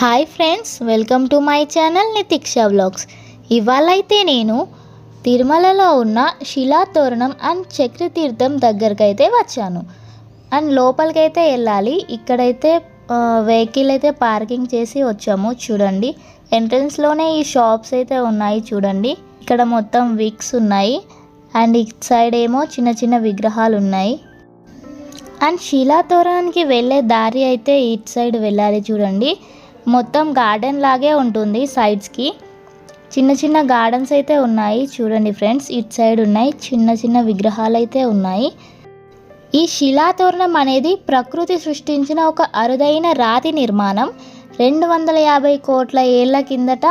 Hi friends welcome to my channel Nitiksha vlogs. ఇవాళైతే నేను తిరుమలలో ఉన్న శిలాతోరణం అండ్ చక్రతీర్థం దగ్గరికి అయితే వచ్చాను. అండ్ లోపలికైతే వెళ్ళాలి. ఇక్కడైతే వెహికల్ అయితే పార్కింగ్ చేసి వచ్చాము. చూడండి ఎంట్రన్స్లోనే ఈ షాప్స్ అయితే ఉన్నాయి చూడండి. ఇక్కడ మొత్తం విక్స్ ఉన్నాయి. అండ్ ఇట్ సైడ్ ఏమో చిన్న చిన్న విగ్రహాలు ఉన్నాయి. అండ్ శిలాతోరణానికి వెళ్ళే దారి అయితే ఇట్ సైడ్ వెళ్ళాలి చూడండి. మొత్తం గార్డెన్ లాగే ఉంటుంది సైడ్స్కి చిన్న చిన్న గార్డెన్స్ అయితే ఉన్నాయి. చూడండి ఫ్రెండ్స్ ఇట్ సైడ్ ఉన్నాయి. చిన్న చిన్న విగ్రహాలు అయితే ఉన్నాయి. ఈ శిలాతోరణం అనేది ప్రకృతి సృష్టించిన ఒక అరుదైన రాతి నిర్మాణం. రెండు వందల యాభై కోట్ల ఏళ్ళ కిందట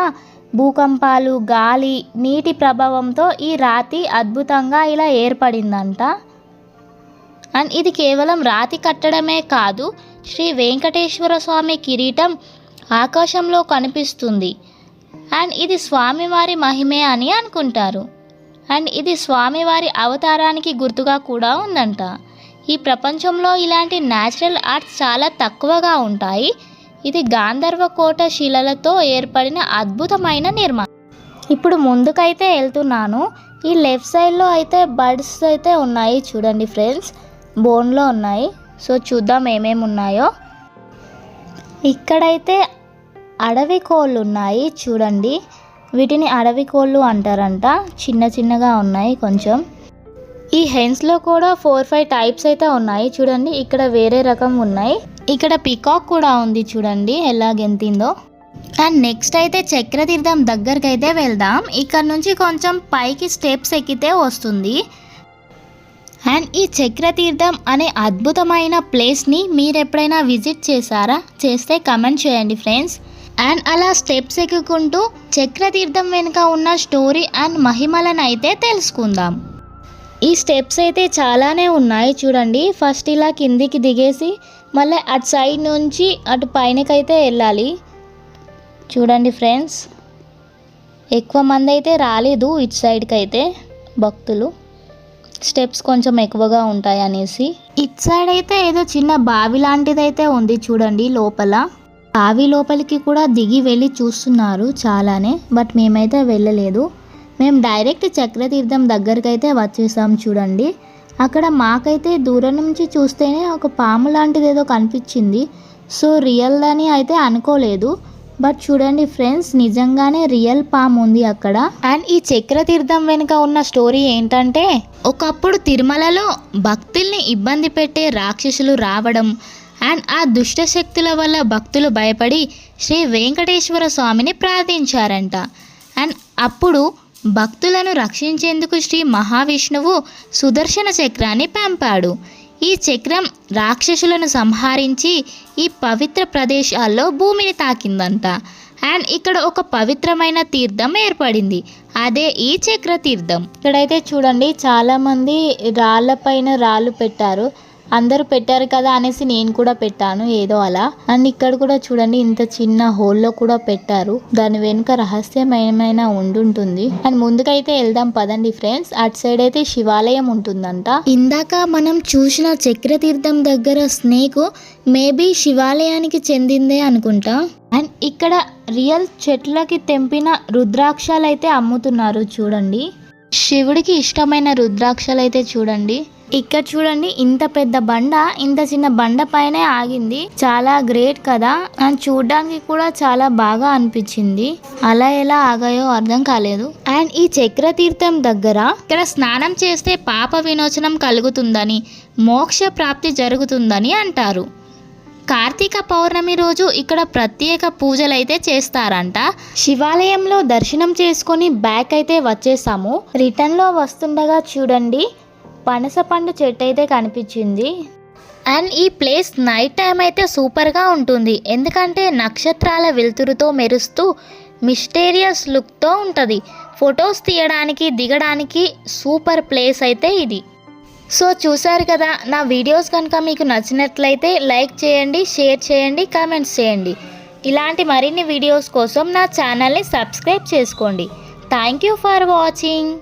భూకంపాలు గాలి నీటి ప్రభావంతో ఈ రాతి అద్భుతంగా ఇలా ఏర్పడిందంట. అండ్ ఇది కేవలం రాతి కట్టడమే కాదు శ్రీ వెంకటేశ్వర స్వామి కిరీటం ఆకాశంలో కనిపిస్తుంది. అండ్ ఇది స్వామివారి మహిమే అని అనుకుంటారు. అండ్ ఇది స్వామివారి అవతారానికి గుర్తుగా కూడా ఉందంట. ఈ ప్రపంచంలో ఇలాంటి న్యాచురల్ ఆర్ట్స్ చాలా తక్కువగా ఉంటాయి. ఇది గాంధర్వ కోట శిలలతో ఏర్పడిన అద్భుతమైన నిర్మాణం. ఇప్పుడు ముందుకైతే వెళ్తున్నాను. ఈ లెఫ్ట్ సైడ్లో అయితే బర్డ్స్ అయితే ఉన్నాయి చూడండి ఫ్రెండ్స్. బోన్లో ఉన్నాయి. సో చూద్దాం ఏమేమి ఉన్నాయో. ఇక్కడైతే అడవి కోళ్ళు ఉన్నాయి చూడండి. వీటిని అడవి కోళ్ళు అంటారంట. చిన్న చిన్నగా ఉన్నాయి కొంచెం. ఈ హెన్స్లో కూడా ఫోర్ ఫైవ్ టైప్స్ అయితే ఉన్నాయి. చూడండి ఇక్కడ వేరే రకం ఉన్నాయి. ఇక్కడ పికాక్ కూడా ఉంది చూడండి ఎలా గెంతిందో అండ్ నెక్స్ట్ అయితే చక్రతీర్థం దగ్గరికి అయితే వెళ్దాం. ఇక్కడ నుంచి కొంచెం పైకి స్టెప్స్ ఎక్కితే వస్తుంది. అండ్ ఈ చక్రతీర్థం అనే అద్భుతమైన ప్లేస్ని మీరు ఎప్పుడైనా విజిట్ చేశారా? చేస్తే కమెంట్ చేయండి ఫ్రెండ్స్ అండ్ అలా స్టెప్స్ ఎక్కుకుంటూ చక్రతీర్థం వెనుక ఉన్న స్టోరీ అండ్ మహిమలను అయితే తెలుసుకుందాం. ఈ స్టెప్స్ అయితే చాలానే ఉన్నాయి చూడండి. ఫస్ట్ ఇలా కిందికి దిగేసి మళ్ళీ అటు సైడ్ నుంచి అటు పైనకైతే వెళ్ళాలి. చూడండి ఫ్రెండ్స్ ఎక్కువ మంది అయితే రాలేదు ఇటు సైడ్కి అయితే భక్తులు. స్టెప్స్ కొంచెం ఎక్కువగా ఉంటాయి అనేసి ఇట్ సైడ్ అయితే ఏదో చిన్న బావి లాంటిది అయితే ఉంది చూడండి లోపల. బావి లోపలికి కూడా దిగి వెళ్ళి చూస్తున్నారు చాలానే బట్ మేమైతే వెళ్ళలేదు. మేము డైరెక్ట్ చక్రతీర్థం దగ్గరికి అయితే వచ్చేసాం చూడండి. అక్కడ మాకైతే దూరం నుంచి చూస్తేనే ఒక పాము లాంటిది ఏదో కనిపించింది. సో రియల్ అని అయితే అనుకోలేదు. బట్ చూడండి ఫ్రెండ్స్ నిజంగానే రియల్ పామ్ ఉంది అక్కడ. అండ్ ఈ చక్రతీర్థం వెనుక ఉన్న స్టోరీ ఏంటంటే ఒకప్పుడు తిరుమలలో భక్తుల్ని ఇబ్బంది పెట్టే రాక్షసులు రావడం అండ్ ఆ దుష్ట శక్తుల వల్ల భక్తులు భయపడి శ్రీ వెంకటేశ్వర స్వామిని ప్రార్థించారంట. అండ్ అప్పుడు భక్తులను రక్షించేందుకు శ్రీ మహావిష్ణువు సుదర్శన చక్రాన్ని పంపాడు. ఈ చక్రం రాక్షసులను సంహరించి ఈ పవిత్ర ప్రదేశాల్లో భూమిని తాకిందంట. అండ్ ఇక్కడ ఒక పవిత్రమైన తీర్థం ఏర్పడింది. అదే ఈ చక్ర తీర్థం ఇక్కడైతే చూడండి చాలామంది రాళ్ళపైన రాళ్ళు పెట్టారు. అందరూ పెట్టారు కదా అనేసి నేను కూడా పెట్టాను ఏదో అలా. అండ్ ఇక్కడ కూడా చూడండి ఇంత చిన్న హోల్లో కూడా పెట్టారు. దాని వెనుక రహస్యం ఏమైనా ఉండుంటుంది. అండ్ ముందుకైతే వెళ్దాం పదండి ఫ్రెండ్స్. అటు సైడ్ అయితే శివాలయం ఉంటుందంట. ఇందాక మనం చూసిన చక్రతీర్థం దగ్గర స్నేక్ మేబీ శివాలయానికి చెందిందే అనుకుంటా. అండ్ ఇక్కడ రియల్ చెట్లకి తెంపిన రుద్రాక్షలు అయితే అమ్ముతున్నారు చూడండి. శివుడికి ఇష్టమైన రుద్రాక్షలు అయితే చూడండి. ఇక్కడ చూడండి ఇంత పెద్ద బండ ఇంత చిన్న బండ పైనే ఆగింది. చాలా గ్రేట్ కదా. అండ్ చూడడానికి కూడా చాలా బాగా అనిపించింది. అలా ఎలా ఆగాయో అర్థం కాలేదు. అండ్ ఈ చక్రతీర్థం దగ్గర ఇక్కడ స్నానం చేస్తే పాప విమోచనం కలుగుతుందని మోక్ష ప్రాప్తి జరుగుతుందని అంటారు. కార్తీక పౌర్ణమి రోజు ఇక్కడ ప్రత్యేక పూజలు అయితే చేస్తారంట. శివాలయంలో దర్శనం చేసుకొని బ్యాక్ అయితే వచ్చేసాము. రిటర్న్లో వస్తుండగా చూడండి పనస పండు చెట్టు అయితే కనిపించింది. అండ్ ఈ ప్లేస్ నైట్ టైం అయితే సూపర్గా ఉంటుంది. ఎందుకంటే నక్షత్రాల వెలుతురుతో మెరుస్తూ మిస్టీరియస్ లుక్తో ఉంటుంది. ఫొటోస్ తీయడానికి దిగడానికి సూపర్ ప్లేస్ అయితే ఇది. సో చూసారు కదా నా వీడియోస్ కనుక మీకు నచ్చినట్లయితే లైక్ చేయండి షేర్ చేయండి కామెంట్స్ చేయండి. ఇలాంటి మరిన్ని వీడియోస్ కోసం నా ఛానల్ని సబ్స్క్రైబ్ చేసుకోండి. Thank you for watching.